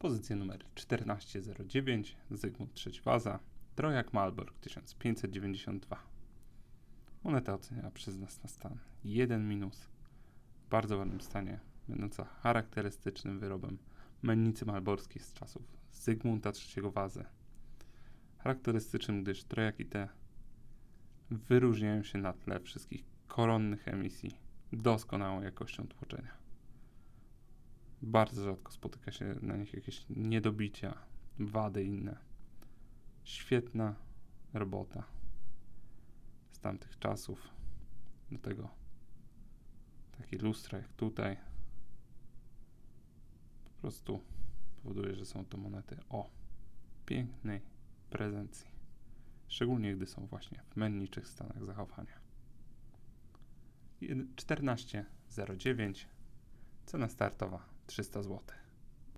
Pozycja numer 1409 Zygmunt III Waza, Trojak Malbork 1592. Moneta oceniana przez nas na stan 1 minus. W bardzo ładnym stanie, będąca charakterystycznym wyrobem mennicy malborskiej z czasów Zygmunta III Wazy. Charakterystycznym, gdyż trojaki te wyróżniają się na tle wszystkich koronnych emisji doskonałą jakością tłoczenia. Bardzo rzadko spotyka się na nich jakieś niedobicia, wady inne. Świetna robota z tamtych czasów. Do tego takie lustra jak tutaj. Po prostu powoduje, że są to monety o pięknej prezencji. Szczególnie gdy są właśnie w menniczych stanach zachowania. 14.09 Cena startowa 300 zł.